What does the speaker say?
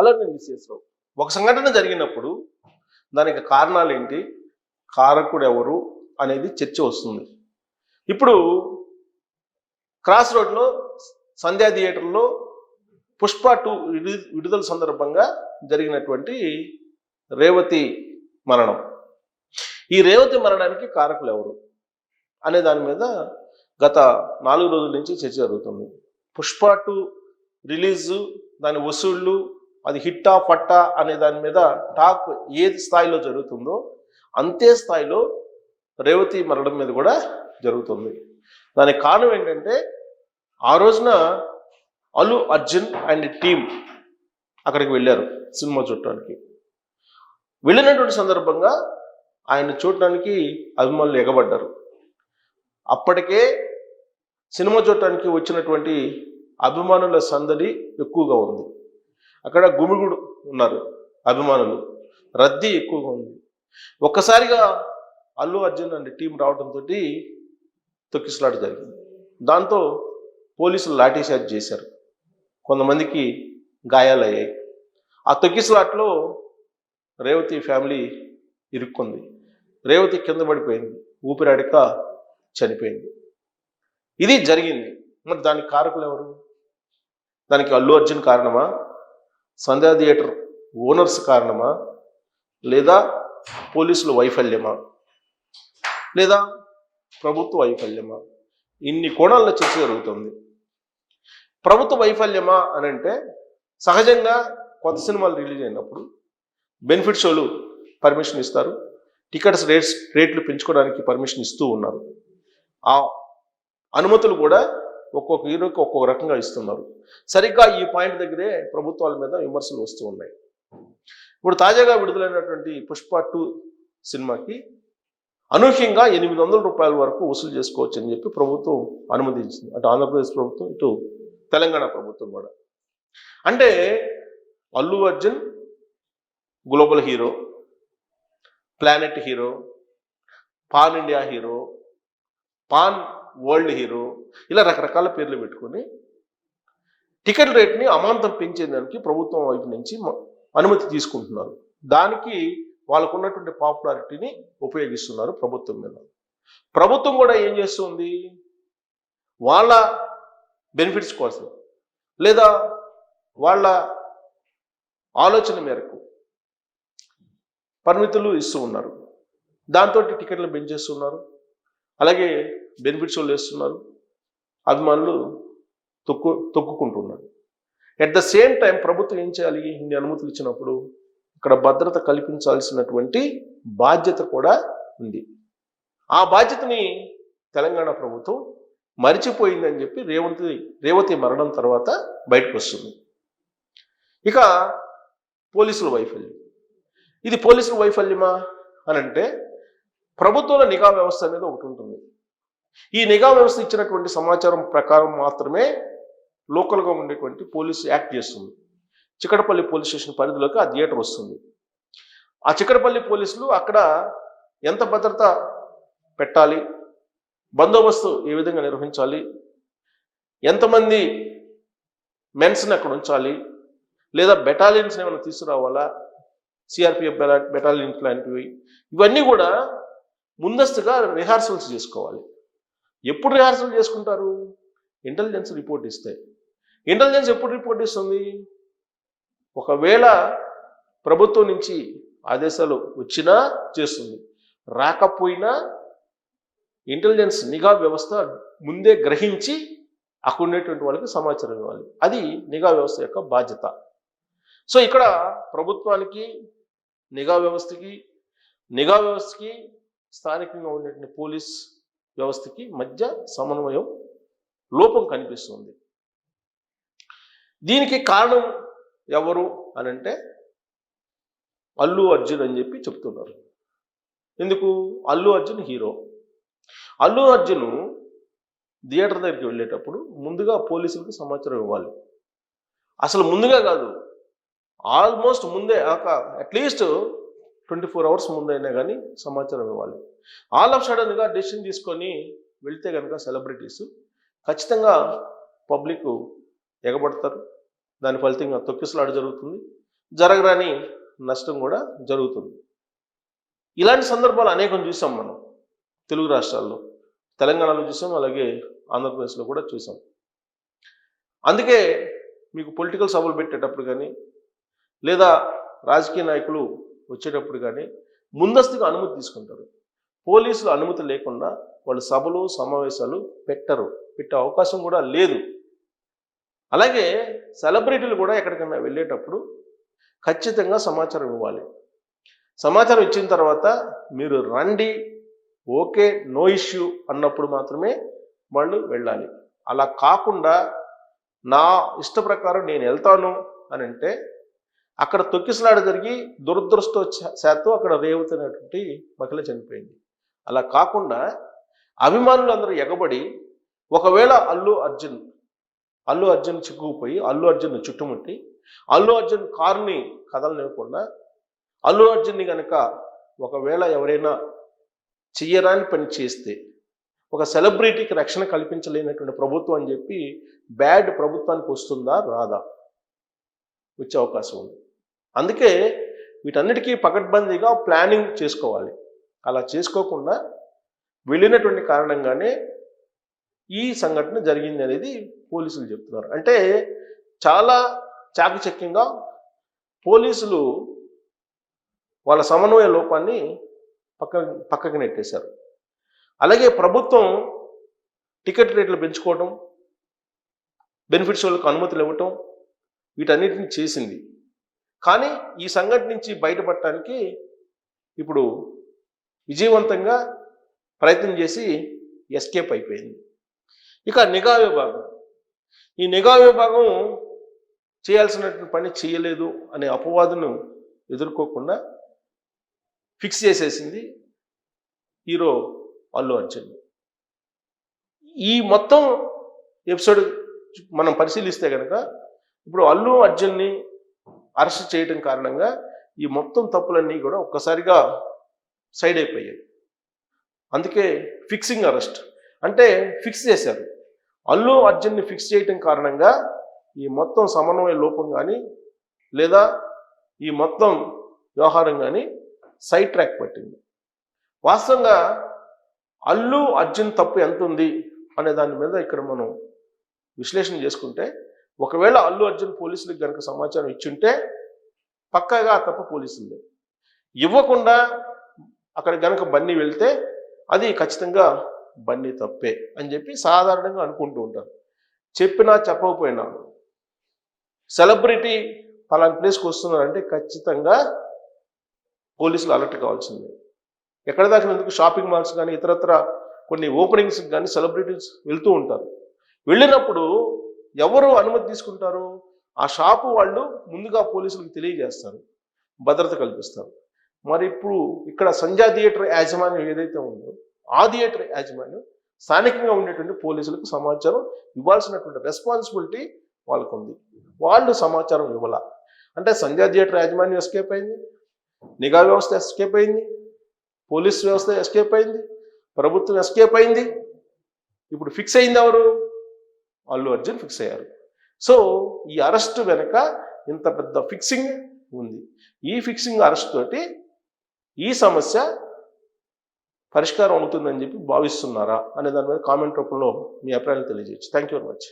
Hello నేను missus ఒక సంఘటన జరిగినప్పుడు దానికి కారణాలు ఏంటి కారకుడు ఎవరు అనేది చర్చ వస్తుంది. ఇప్పుడు క్రాస్ రోడ్లో సంధ్యా థియేటర్లో పుష్ప టూ విడు- విడుదల సందర్భంగా జరిగినటువంటి రేవతి మరణం. ఈ రేవతి మరణానికి కారకులు ఎవరు? అనే దాని మీద గత నాలుగు రోజుల నుంచి చర్చ జరుగుతుంది. పుష్ప టూ రిలీజు దాని వసూళ్ళు అది హిట్టా పట్టా అనే దాని మీద టాక్ ఏ స్థాయిలో జరుగుతుందో అంతే స్థాయిలో రేవతి మరణం మీద కూడా జరుగుతుంది. దానికి కారణం ఏంటంటే ఆ రోజున అల్లు అర్జున్ అండ్ టీమ్ అక్కడికి వెళ్ళారు సినిమా చూడటానికి. వెళ్ళినటువంటి సందర్భంగా ఆయన చూడటానికి అభిమానులు ఎగబడ్డారు. అప్పటికే సినిమా చూడటానికి వచ్చినటువంటి అభిమానుల సందడి ఎక్కువగా ఉంది. అక్కడ గుమిగుడు ఉన్నారు అభిమానులు. రద్దీ ఎక్కువగా ఉంది. ఒక్కసారిగా అల్లు అర్జున్ అండి టీం రావడంతో తొక్కిసలాట జరిగింది. దాంతో పోలీసులు లాఠీచార్జ్ చేశారు. కొంతమందికి గాయాలయ్యాయి. ఆ తొక్కిసలాట్లో రేవతి ఫ్యామిలీ ఇరుక్కుంది. రేవతి కింద పడిపోయింది. ఊపిరాడక చనిపోయింది. ఇది జరిగింది. మరి దానికి కారకులు ఎవరు? దానికి అల్లు అర్జున్ కారణమా? సంధ్యా థియేటర్ ఓనర్స్ కారణమా? లేదా పోలీసుల వైఫల్యమా? లేదా ప్రభుత్వ వైఫల్యమా? ఇన్ని కోణాల్లో చర్చ జరుగుతుంది. ప్రభుత్వ వైఫల్యమా అని అంటే సహజంగా కొత్త సినిమాలు రిలీజ్ అయినప్పుడు బెనిఫిట్ షోలు పర్మిషన్ ఇస్తారు. టికెట్స్ రేట్స్ రేట్లు పెంచుకోవడానికి పర్మిషన్ ఇస్తూ ఉన్నారు. ఆ అనుమతులు కూడా ఒక్కొక్క హీరోకి ఒక్కొక్క రకంగా ఇస్తున్నారు. సరిగ్గా ఈ పాయింట్ దగ్గరే ప్రభుత్వాల మీద విమర్శలు వస్తూ ఉన్నాయి. ఇప్పుడు తాజాగా విడుదలైనటువంటి పుష్ప టూ సినిమాకి అనూహ్యంగా ఎనిమిది వందల రూపాయల వరకు వసూలు చేసుకోవచ్చు అని చెప్పి ప్రభుత్వం అనుమతించింది. అటు ఆంధ్రప్రదేశ్ ప్రభుత్వం ఇటు తెలంగాణ ప్రభుత్వం కూడా. అంటే Allu Arjun global hero planet hero pan India hero pan world hero. ఇలా రకరకాల పేర్లు పెట్టుకొని టికెట్ రేట్ని అమాంతం పెంచేదానికి ప్రభుత్వం వైపు నుంచి అనుమతి తీసుకుంటున్నారు. దానికి వాళ్ళకు ఉన్నటువంటి పాపులారిటీని ఉపయోగిస్తున్నారు ప్రభుత్వం మీద. ప్రభుత్వం కూడా ఏం చేస్తుంది? వాళ్ళ బెనిఫిట్స్ కోసం లేదా వాళ్ళ ఆలోచన మేరకు పరిమితులు ఇస్తూ ఉన్నారు. దాంతో టికెట్లు పెంచేస్తున్నారు. అలాగే బెనిఫిట్స్ వాళ్ళు వేస్తున్నారు అభిమానులు తొక్కు తొక్కుకుంటున్నారు. ఎట్ ద సేమ్ టైం ప్రభుత్వం ఏం చేయాలి? ఇన్ని అనుమతులు ఇచ్చినప్పుడు ఇక్కడ భద్రత కల్పించాల్సినటువంటి బాధ్యత కూడా ఉంది. ఆ బాధ్యతని తెలంగాణ ప్రభుత్వం మరిచిపోయిందని చెప్పి రేవంతి రేవతి మరణం తర్వాత బయటకు వస్తుంది. ఇక పోలీసుల వైఫల్యం. ఇది పోలీసుల వైఫల్యమా? అని అంటే ప్రభుత్వంలో నిఘా వ్యవస్థ అనేది ఒకటి ఉంటుంది. ఈ నిఘా వ్యవస్థ ఇచ్చినటువంటి సమాచారం ప్రకారం మాత్రమే లోకల్గా ఉండేటువంటి పోలీసు యాక్ట్ చేస్తుంది. చికటపల్లి పోలీస్ స్టేషన్ పరిధిలోకి ఆ థియేటర్ వస్తుంది. ఆ చికటపల్లి పోలీసులు అక్కడ ఎంత భద్రత పెట్టాలి? బందోబస్తు ఏ విధంగా నిర్వహించాలి? ఎంతమంది మెన్స్ని అక్కడ ఉంచాలి? లేదా బెటాలియన్స్ ఏమైనా తీసుకురావాలా? సిఆర్పిఎఫ్ బెటాలియన్స్ లాంటివి ఇవన్నీ కూడా ముందస్తుగా రిహార్సల్స్ చేసుకోవాలి. ఎప్పుడు రిహార్సల్ చేసుకుంటారు? ఇంటెలిజెన్స్ రిపోర్ట్ ఇస్తే. ఇంటెలిజెన్స్ ఎప్పుడు రిపోర్ట్ ఇస్తుంది? ఒకవేళ ప్రభుత్వం నుంచి ఆదేశాలు వచ్చినా చేస్తుంది. రాకపోయినా ఇంటెలిజెన్స్ నిఘా వ్యవస్థ ముందే గ్రహించి అక్కడ ఉండేటువంటి వాళ్ళకి సమాచారం ఇవ్వాలి. అది నిఘా వ్యవస్థ యొక్క బాధ్యత. సో ఇక్కడ ప్రభుత్వానికి నిఘా వ్యవస్థకి నిఘా వ్యవస్థకి స్థానికంగా ఉండేటువంటి పోలీస్ వ్యవస్థకి మధ్య సమన్వయం లోపం కనిపిస్తుంది. దీనికి కారణం ఎవరు అని అంటే అల్లు అర్జున్ అని చెప్పి చెప్తున్నారు. ఎందుకు? అల్లు అర్జున్ హీరో. అల్లు అర్జున్ థియేటర్ దగ్గరికి వెళ్ళేటప్పుడు ముందుగా పోలీసులకు సమాచారం ఇవ్వాలి. అసలు ముందుగా కాదు. ఆల్మోస్ట్ ముందే ఒక అట్లీస్ట్ ట్వంటీ ఫోర్ అవర్స్ ముందైనా కానీ సమాచారం ఇవ్వాలి. ఆల్ ఆఫ్ సడన్గా డెసిషన్ తీసుకొని వెళ్తే కనుక సెలబ్రిటీస్ ఖచ్చితంగా పబ్లిక్ ఎగబడతారు. దాని ఫలితంగా తొక్కిసలాడు జరుగుతుంది. జరగరాని నష్టం కూడా జరుగుతుంది. ఇలాంటి సందర్భాలు అనేకం చూసాం మనం తెలుగు రాష్ట్రాల్లో. తెలంగాణలో చూసాం అలాగే ఆంధ్రప్రదేశ్లో కూడా చూసాం. అందుకే మీకు పొలిటికల్ సభలు పెట్టేటప్పుడు కానీ లేదా రాజకీయ నాయకులు వచ్చేటప్పుడు కానీ ముందస్తుగా అనుమతి తీసుకుంటారు. పోలీసులు అనుమతి లేకుండా వాళ్ళు సభలు సమావేశాలు పెట్టరు. పెట్టే అవకాశం కూడా లేదు. అలాగే సెలబ్రిటీలు కూడా ఎక్కడికైనా వెళ్ళేటప్పుడు ఖచ్చితంగా సమాచారం ఇవ్వాలి. సమాచారం ఇచ్చిన తర్వాత మీరు రండి ఓకే నో ఇష్యూ అన్నప్పుడు మాత్రమే వాళ్ళు వెళ్ళాలి. అలా కాకుండా నా ఇష్ట ప్రకారం నేను వెళ్తాను అని అంటే అక్కడ తొక్కిసలాడ జరిగి దురదృష్ట శాతం అక్కడ రేవతి అనేటువంటి మహిళ చనిపోయింది. అలా కాకుండా అభిమానులు అందరూ ఎగబడి ఒకవేళ అల్లు అర్జున్ అల్లు అర్జున్ చిక్కుకుపోయి అల్లు అర్జున్ చుట్టుముట్టి అల్లు అర్జున్ కారుని కదలనివ్వకుండా అల్లు అర్జున్ని కనుక ఒకవేళ ఎవరైనా చెయ్యరాని పని చేస్తే ఒక సెలబ్రిటీకి రక్షణ కల్పించలేనటువంటి ప్రభుత్వం అని చెప్పి బ్యాడ్ ప్రభుత్వానికి వస్తుందా? రాదా. వచ్చే అవకాశం ఉంది. అందుకే వీటన్నిటికీ పకడ్బందీగా ప్లానింగ్ చేసుకోవాలి. అలా చేసుకోకుండా వెళ్ళినటువంటి కారణంగానే ఈ సంఘటన జరిగింది అనేది పోలీసులు చెప్తున్నారు. అంటే చాలా చాకచక్యంగా పోలీసులు వాళ్ళ సమన్వయ లోపాన్ని పక్క పక్కకి నెట్టేశారు. అలాగే ప్రభుత్వం టికెట్ రేట్లు పెంచుకోవడం బెనిఫిట్స్ వాళ్ళకు అనుమతులు ఇవ్వటం వీటన్నిటిని చేసింది. కానీ ఈ సంఘటన నుంచి బయటపడటానికి ఇప్పుడు విజయవంతంగా ప్రయత్నం చేసి ఎస్కేప్ అయిపోయింది. ఇక నిఘా విభాగం. ఈ నిఘా విభాగం చేయాల్సినటువంటి పని చేయలేదు అనే అపవాదును ఎదుర్కోకుండా ఫిక్స్ చేసేసింది హీరో అల్లు అర్జున్. ఈ మొత్తం ఎపిసోడ్ మనం పరిశీలిస్తే కనుక ఇప్పుడు అల్లు అర్జున్ని అరెస్ట్ చేయడం కారణంగా ఈ మొత్తం తప్పులన్నీ కూడా ఒక్కసారిగా సైడ్ అయిపోయాయి. అందుకే ఫిక్సింగ్ అరెస్ట్. అంటే ఫిక్స్ చేశారు. అల్లు అర్జున్ని ఫిక్స్ చేయటం కారణంగా ఈ మొత్తం సమన్వయ లోపం కానీ లేదా ఈ మొత్తం వ్యవహారం కానీ సైడ్ ట్రాక్ పట్టింది. వాస్తవంగా అల్లు అర్జున్ తప్పు ఎంత ఉంది అనే దాని మీద ఇక్కడ మనం విశ్లేషణ చేసుకుంటే ఒకవేళ అల్లు అర్జున్ పోలీసులకు కనుక సమాచారం ఇచ్చుంటే పక్కగా తప్ప పోలీసులే ఇవ్వకుండా అక్కడ గనక బన్నీ వెళ్తే అది ఖచ్చితంగా బన్నీ తప్పే అని చెప్పి సాధారణంగా అనుకుంటూ ఉంటారు. చెప్పినా చెప్పకపోయినా సెలబ్రిటీ పలానా ప్లేస్కి వస్తున్నారంటే ఖచ్చితంగా పోలీసులు అలర్ట్ కావాల్సిందే. ఎక్కడ దాకా ఎందుకు షాపింగ్ మాల్స్ కానీ ఇతరత్ర కొన్ని ఓపెనింగ్స్ కానీ సెలబ్రిటీస్ వెళ్తూ ఉంటారు. వెళ్ళినప్పుడు ఎవరు అనుమతి తీసుకుంటారు ఆ షాపు వాళ్ళు ముందుగా పోలీసులకు తెలియజేస్తారు భద్రత కల్పిస్తారు. మరి ఇప్పుడు ఇక్కడ సంధ్యా థియేటర్ యాజమాన్యం ఏదైతే ఉందో ఆ థియేటర్ యాజమాన్యం స్థానికంగా ఉండేటువంటి పోలీసులకు సమాచారం ఇవ్వాల్సినటువంటి రెస్పాన్సిబిలిటీ వాళ్ళకు ఉంది వాళ్ళు సమాచారం ఇవ్వాల. అంటే సంధ్యా థియేటర్ యాజమాన్యం ఎస్కేప్ అయింది నిఘా వ్యవస్థ ఎస్కేప్ అయింది పోలీస్ వ్యవస్థ ఎస్కేప్ అయింది ప్రభుత్వం ఎస్కేప్ అయింది. ఇప్పుడు ఫిక్స్ అయింది ఎవరు? అల్లు అర్జున్ ఫిక్స్ అయ్యారు. సో ఈ అరెస్ట్ వెనుక ఇంత పెద్ద ఫిక్సింగ్ ఉంది. ఈ ఫిక్సింగ్ అరెస్ట్ తోటి ఈ సమస్య పరిష్కారం అవుతుందని చెప్పి భావిస్తున్నారా అనే దాని మీద కామెంట్ రూపంలో మీ అభిప్రాయాలు తెలియజేయచ్చు. Thank you very much